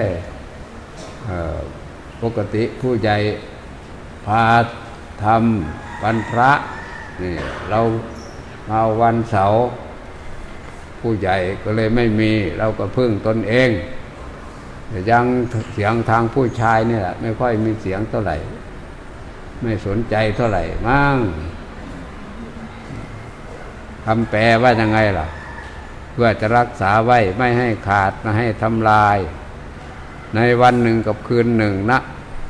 ่ปกติผู้ใหญ่พาทำวันพระนี่เรามาวันเสาร์ผู้ใหญ่ก็เลยไม่มีเราก็พึ่งตนเองแต่ยังเสียงทางผู้ชายเนี่ยแหละไม่ค่อยมีเสียงเท่าไหร่ ไม่สนใจเท่าไหร่มั่งคำแปลว่ายังไงล่ะ เพื่อจะรักษาไว้ไม่ให้ขาดไม่ให้ทำลาย ในวันหนึ่งกับคืนหนึ่งนะ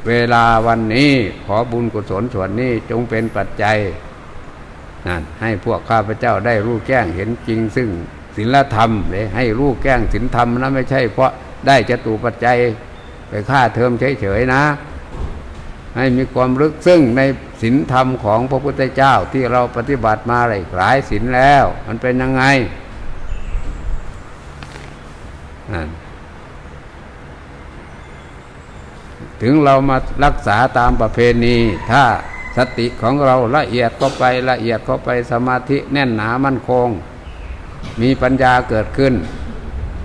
เวลาวันนี้ขอบุญกุศลส่วนนี้จงเป็นปัจจัยนั่นให้พวกข้าพเจ้าได้รู้แจ้งเห็นจริง ซึ่งศีลธรรมเลยให้รู้แจ้งศีลธรรมนะไม่ใช่ เพราะได้จตุปัจจัยไปค่าเทอมเฉยๆนะ ให้มีความลึกซึ่งในศีลธรรมของพระพุทธเจ้าที่เราปฏิบัติมาหลายศีลแล้ว มันเป็นยังไงนั่น ถึงเรามารักษาตามประเพณี ถ้าสติของเราละเอียดเข้าไปละเอียดเข้าไปสมาธิแน่นหนามั่นคง มีปัญญาเกิดขึ้น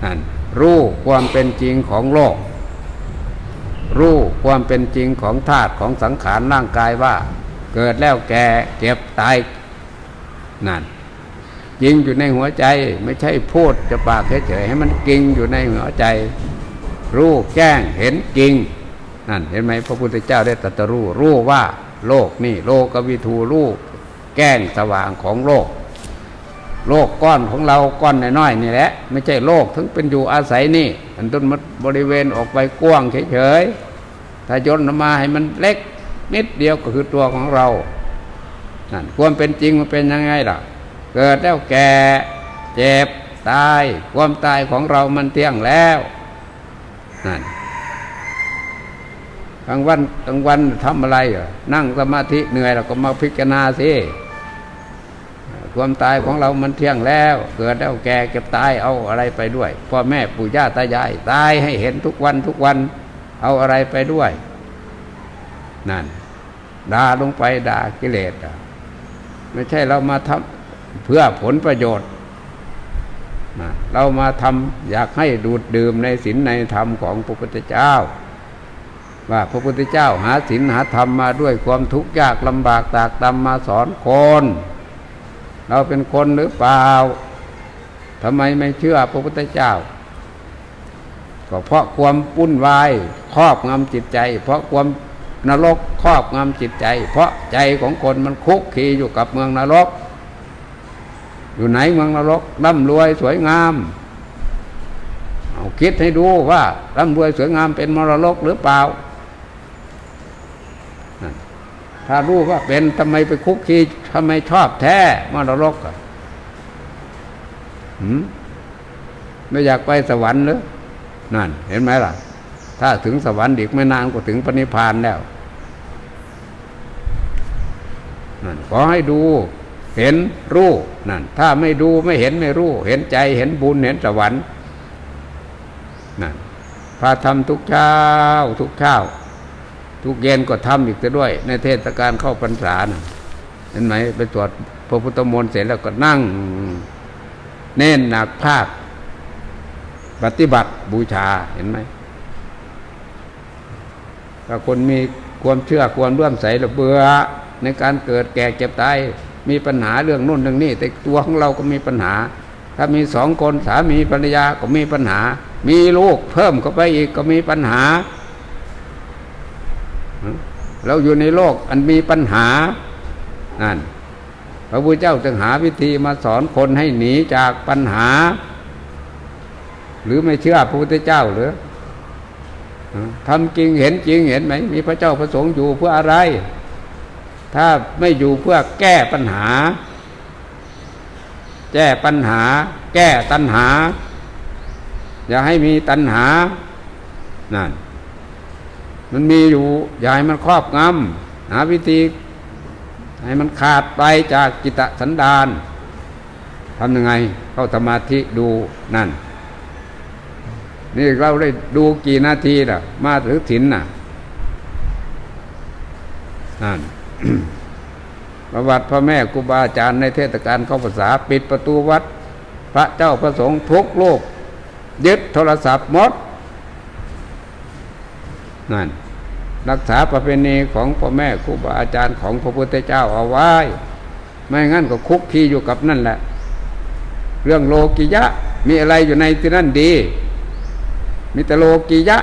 นั่นรู้ความเป็นจริงของโลก รู้ความเป็นจริงของธาตุของสังขารร่างกายว่า เกิดแล้วแก่เจ็บตายนั่นจริงอยู่ในหัวใจไม่ใช่พูดจะปากเฉยๆให้มันจริงอยู่ในหัวใจ รู้แจ้งเห็นจริง นั่นเห็นไหมพระพุทธเจ้าได้ตรัสรู้รู้ว่าโลกนี่โลกวิทูรู้แก้งสว่างของโลก โลกก้อนของเราก้อนน้อยๆนี่แหละ ไม่ใช่โลกถึงเป็นอยู่อาศัยนี่อันต้นมัดบริเวณออกไปกว้างเฉยๆถ้าย่นมาให้มันเล็กนิดเดียวก็คือตัวของเรานั่นความเป็นจริงมันเป็นยังไงล่ะ เกิดแล้วแก่เจ็บตาย ความตายของเรามันเที่ยงแล้วนั่น กลางวันกลางวันทำอะไรอะนั่งสมาธิเหนื่อยเราก็มาพิจารณาสิความตายของเรามันเที่ยงแล้ว เกิดแล้วแก่เก็บตายเอาอะไรไปด้วยพ่อแม่ปู่ย่าตายาย ตายให้เห็นทุกวันทุกวันเอาอะไรไปด้วย นั่นด่าลงไปด่ากิเลสไม่ใช่เรามาทำเพื่อผลประโยชน์นะเรามาทำอยากให้ดูดดื่มในศีลในธรรมของพระพุทธเจ้า ว่าพระพุทธเจ้าหาศีลหาธรรมมาด้วยความทุกข์ยากลำบากตากตำมาสอนคน เราเป็นคนหรือเปล่าทำไมไม่เชื่อพระพุทธเจ้า ก็เพราะความปุ้นวายครอบงำจิตใจ เพราะความนรกครอบงำจิตใจ เพราะใจของคนมันคุกคีอยู่กับเมืองนรก อยู่ไหนเมืองนรกร่ำรวยสวยงามเอาคิดให้ดูว่าร่ำรวยสวยงามเป็นมรดกหรือเปล่า ถ้ารู้ว่าเป็นทำไมไปคุกคีทำไมชอบแท้มรดกอะหืมไม่อยากไปสวรรค์หรือนั่น เห็นไหมล่ะ ถ้าถึงสวรรค์อีกไม่นานก็ถึงปณิพานแล้วนั่นขอให้ดูเห็นรู้นั่น ถ้าไม่ดูไม่เห็นไม่รู้ เห็นใจเห็นบุญเห็นสวรรค์นั่นพาทำทุกเช้าทุกเช้า ทุกเย็นก็ทำอีกด้วย ในเทศกาลเข้าพรรษานะเห็นไหมไปตรวจพระพุทธมนต์เสร็จแล้วก็นั่ง เน้นหนักภาค ปฏิบัติบูชาเห็นไหมถ้าคนมีความเชื่อความร่วมใสระเบือในการเกิดแก่เจ็บตายมีปัญหาเรื่องนู่นเรื่องนี้ แต่ตัวของเราก็มีปัญหา ถ้ามีสองคนสามีภรรยาก็มีปัญหา มีลูกเพิ่มเข้าไปอีกก็มีปัญหา เราอยู่ในโลกอันมีปัญหานั่นพระพุทธเจ้าจึงหาวิธีมาสอนคนให้หนีจากปัญหา หรือไม่เชื่อพระพุทธเจ้าหรือทำจริงเห็นจริงเห็นไหม มีพระเจ้าประสงค์อยู่เพื่ออะไร ถ้าไม่อยู่เพื่อแก้ปัญหา แก้ปัญหา แก้ตัณหา อย่าให้มีตัณหานั่น มันมีอยู่อย่าให้มันครอบงำหาวิธีให้มันขาดไปจากจิตสันดานทำยังไงเข้าสมาธิดูนั่น นี่เราได้ดูกี่นาทีล่ะ มาถือถินน่ะนั่นประวัติพ่อแม่ครูบาอาจารย์ในเทศกาลเข้าภาษาปิดประตูวัด พระเจ้าประสงค์ทุกโลก ยึดโทรศัพท์หมด นั่นรักษาประเพณีของพ่อแม่ครูบาอาจารย์ของพระพุทธเจ้าเอาไว้ ไม่งั้นก็คุกคีอยู่กับนั่นแหละ เรื่องโลกิยะมีอะไรอยู่ในที่นั่นดีมีแต่โลกิยะ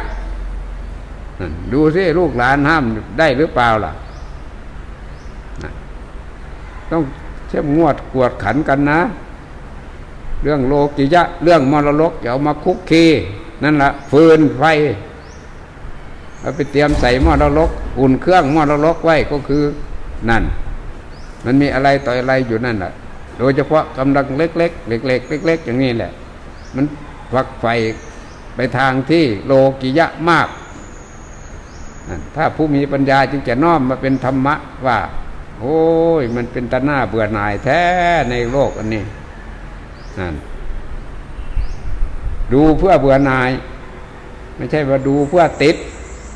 ดูสิลูกหลานห้ามได้หรือเปล่าล่ะ ต้องเข้มงวดกวดขันกันนะ เรื่องโลกิยะ เรื่องมรลกอย่าเอามาคุกคีนั่นละฟืนไฟ เอาไปเตรียมใส่หม้อนรกอุ่นเครื่องหม้อนรกไว้ก็คือนั่น มันมีอะไรต่ออะไรอยู่นั่นแหละโดยเฉพาะกำลังเล็กๆเล็กๆเล็กๆอย่างนี้แหละ มันฝักไฟไปทางที่โลกิยะมาก ถ้าผู้มีปัญญาจึงจะน้อมมาเป็นธรรมะว่า โอ้ย มันเป็นตาหน้าเบื่อหน่ายแท้ในโลกอันนี้นั่นดูเพื่อเบื่อหน่าย ไม่ใช่ว่าดูเพื่อติด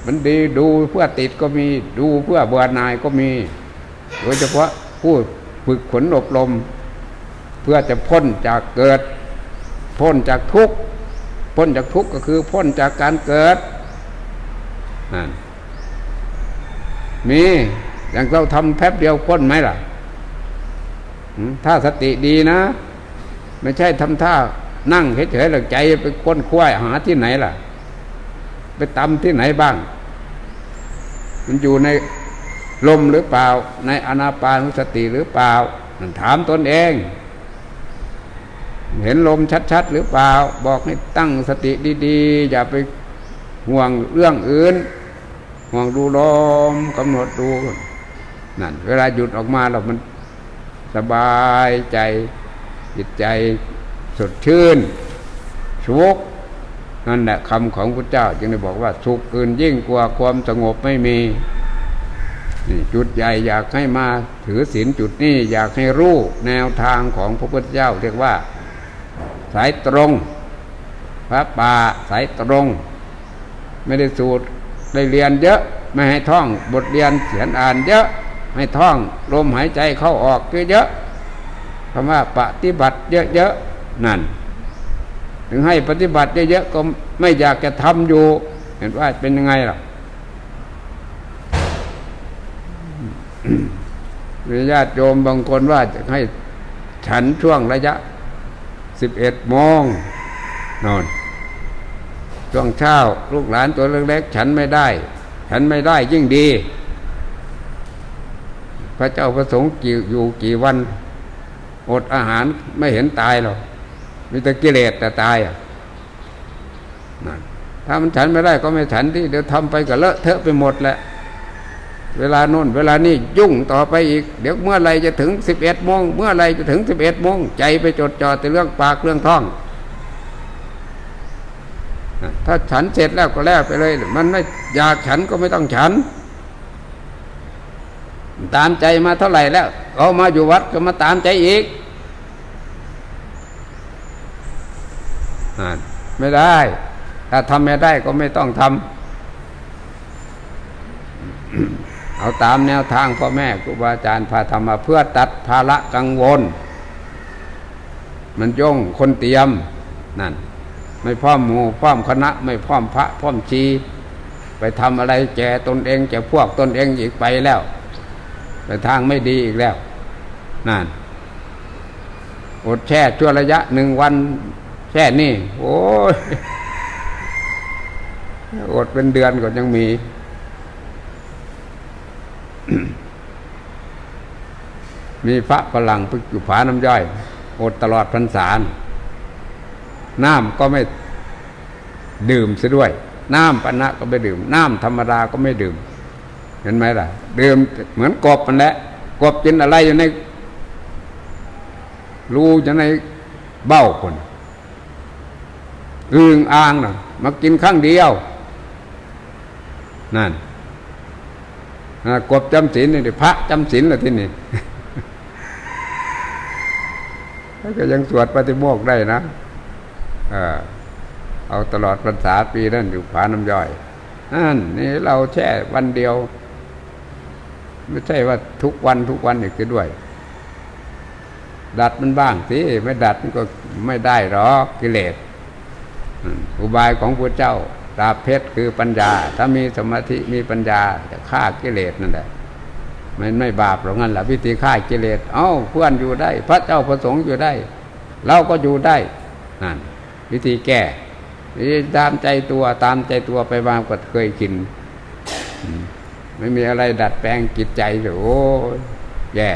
มันดีดูเพื่อติดก็มี ดูเพื่อเบื่อหน่ายก็มี โดยเฉพาะผู้ฝึกฝนอบรม เพื่อจะพ้นจากเกิด พ้นจากทุกข์พ้นจากทุกข์ก็คือพ้นจากการเกิดนั่นมีอย่างเราทำแป๊บเดียวพ้นไหมล่ะถ้าสติดีนะ ไม่ใช่ทำท่านั่งเฉยๆหลักใจไปค้นคว้าหาที่ไหนล่ะ ไปตำที่ไหนบ้าง มันอยู่ในลมหรือเปล่า ในอนาปานุสติหรือเปล่านั่นถามตนเอง เห็นลมชัดๆหรือเปล่า บอกให้ตั้งสติดีๆ อย่าไปห่วงเรื่องอื่น ห่วงดูลมกำหนดดูนั่นเวลาหยุดออกมาเรามันสบายใจจิตใจสดชื่นสุข นั่นแหละคำของพระเจ้าจึงได้บอกว่า สุขอื่นยิ่งกว่าความสงบไม่มีนี่จุดใหญ่อยากให้มาถือศีลจุดนี้อยากให้รู้แนวทางของพระพุทธเจ้า เรียกว่า สายตรง พระป่าสายตรง ไม่ได้สูตรได้เรียนเยอะไม่ให้ท่องบทเรียนเขียนอ่านเยอะให้ท่องลมหายใจเข้าออกเยอะๆคำว่าปฏิบัติเยอะๆนั่น ถึงให้ปฏิบัติเยอะๆก็ไม่อยากจะทำอยู่ เห็นว่าเป็นยังไงล่ะมีญาติโยมบางคนว่าจะให้ฉันช่วงระยะสิบเอ็ดโมงนอน ช่วงเช้า ลูกหลานตัวเล็กๆฉันไม่ได้ ฉันไม่ได้ยิ่งดี พระเจ้าประสงค์อยู่กี่วัน อดอาหารไม่เห็นตายหรอก มีแต่กิเลสแต่ตายอะนั่นถ้ามันฉันไม่ได้ก็ไม่ฉันที่เดี๋ยวทำไปก็เลอะเทอะไปหมดแหละ เวลาโน่นเวลานี้ยุ่งต่อไปอีก เดี๋ยวเมื่อไรจะถึงสิบเอ็ดโมงเมื่อไรจะถึงสิบเอ็ดโมงใจไปจดจ่อแต่เรื่องปากเรื่องท้อง ถ้าฉันเสร็จแล้วก็แล้วไปเลย มันไม่อยากฉันก็ไม่ต้องฉัน ตามใจมาเท่าไหร่แล้วเอามาอยู่วัดก็มาตามใจอีกนั่น ไม่ได้ ถ้าทำไม่ได้ก็ไม่ต้องทำเอาตามแนวทางพ่อแม่ครูบาอาจารย์พาทำมาเพื่อตัดภาระกังวล มันย่งคนเตรียมนั่นไม่พร้อมหมู่พร้อมคณะ ไม่พร้อมพระพร้อมชีไปทำอะไรแจตนเองแจพวกตนเองอีกไปแล้วไปทางไม่ดีอีกแล้วนั่นอดแช่ชั่วระยะหนึ่งวัน แช่นี่โอ้ยอดเป็นเดือนก็ยังมี มีพระฝรั่งพึกอยู่ผาน้ำย่อย อดตลอดพรรษาน้ำก็ไม่ดื่มซะด้วย น้ำปนะก็ไม่ดื่ม น้ำธรรมดาก็ไม่ดื่ม เห็นไหมล่ะ ดื่มเหมือนกบมันแหละกบกินอะไรอยู่ใน รูอยู่ในเบ้าคน อึงอ่างนะมากินข้างเดียว นั่นกบจำศีลนี่พระจำศีลละที่นี่แล้วก็ยังสวดปฏิโมกข์ได้นะเออเอาตลอดพรรษาปีนั่นอยู่ผาน้ำย่อยนั่นนี่เราแช่วันเดียว ไม่ใช่ว่าทุกวันทุกวันอีกด้วย ดัดมันบ้างสิไม่ดัดมันก็ไม่ได้หรอกกิเลส อุบายของพระเจ้าสดาบเพชรคือปัญญา ถ้ามีสมาธิมีปัญญาจะฆ่ากิเลสนั่นแหละมันไม่บาปหรอกงั้นแหละวิธีฆ่ากิเลส เอ้าเพื่อนอยู่ได้ พระเจ้าประสงค์อยู่ได้ เราก็อยู่ได้นั่นวิธีแก่ตามใจตัวตามใจตัวไปวางก็เคยกิน ไม่มีอะไรดัดแปลงจิตใจเลยโอ้ยแย่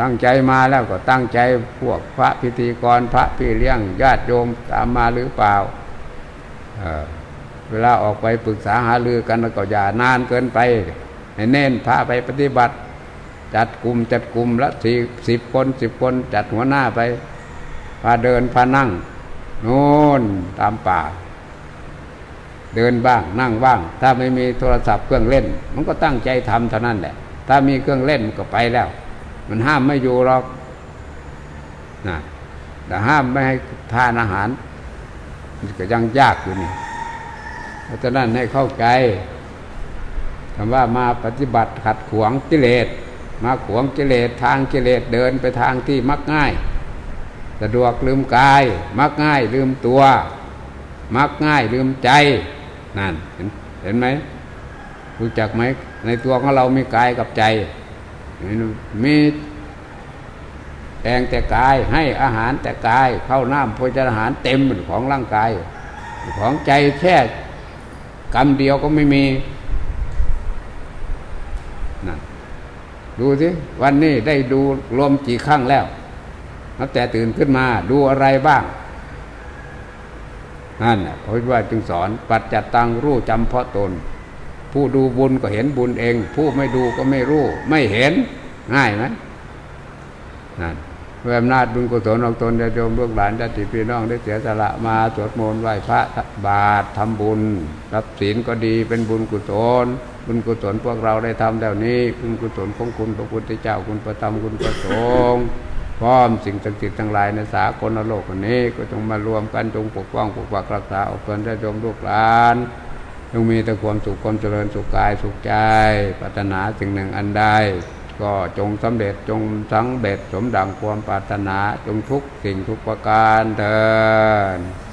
ตั้งใจมาแล้วก็ตั้งใจพวกพระพิธีกรพระพี่เลี้ยงญาติโยมตามมาหรือเปล่าเเวลาออกไปปรึกษาหารือกันแล้วก็อย่านานเกินไปให้เน้นพาไปปฏิบัติ จัดกลุ่มจัดกลุ่มละสี่สิบคนสิบคนจัดหัวหน้าไป พาเดินพานั่ง โน่นตามป่า เดินบ้างนั่งบ้าง ถ้าไม่มีโทรศัพท์เครื่องเล่น มันก็ตั้งใจทำเท่านั้นแหละ ถ้ามีเครื่องเล่นมันก็ไปแล้ว มันห้ามไม่อยู่หรอกนะแต่ห้ามไม่ให้ทานอาหาร มันก็ยังยากอยู่นี่เพราะฉะนั้นให้เข้าใจคำว่ามาปฏิบัติขัดขวางกิเลสมาขวางกิเลสทางกิเลสเดินไปทางที่มักง่าย สะดวกลืมกาย มักง่ายลืมตัว มักง่ายลืมใจนั่นเห็นเห็นไหมรู้จักไหมในตัวของเรามีกายกับใจ มีแองแต่กายให้อาหารแต่กายเข้าน้ำโภชนาอาหารเต็มของร่างกาย ของใจแค่กำเดียวก็ไม่มีนั่นดูสิวันนี้ได้ดูลมกี่ครั้งแล้วนับแต่ตื่นขึ้นมาดูอะไรบ้างนั่นพระพุทธว่าจึงสอน ปัจจัตตังรู้จำเพาะตน ผู้ดูบุญก็เห็นบุญเอง ผู้ไม่ดูก็ไม่รู้ ไม่เห็นง่ายไหมนั่นด้วยอำนาจบุญกุศลของตนได้โยมลูกหลานญาติพี่น้องได้เสียสละมาสวดมนต์ไหว้พระบาททำบุญ รับศีลก็ดีเป็นบุญกุศลบุญกุศลพวกเราได้ทำแล้วนี้บุญกุศลของคุณพระพุทธเจ้าคุณพระธรรมคุณพระสงฆ์พร้อมสิ่งศักดิ์สิทธิ์ทั้งหลายในสากลโลกนี้ก็จงมารวมกันจงปกป้องปกปักรักษาเอาเกินได้โยมลูกหลาน จงมีแต่ความสุขความเจริญสุขกายสุขใจปรารถนาสิ่งหนึ่งอันใดก็จงสำเร็จจงสังเบ็จสมดังความปรารถนาจงทุกสิ่งทุกประการเถิด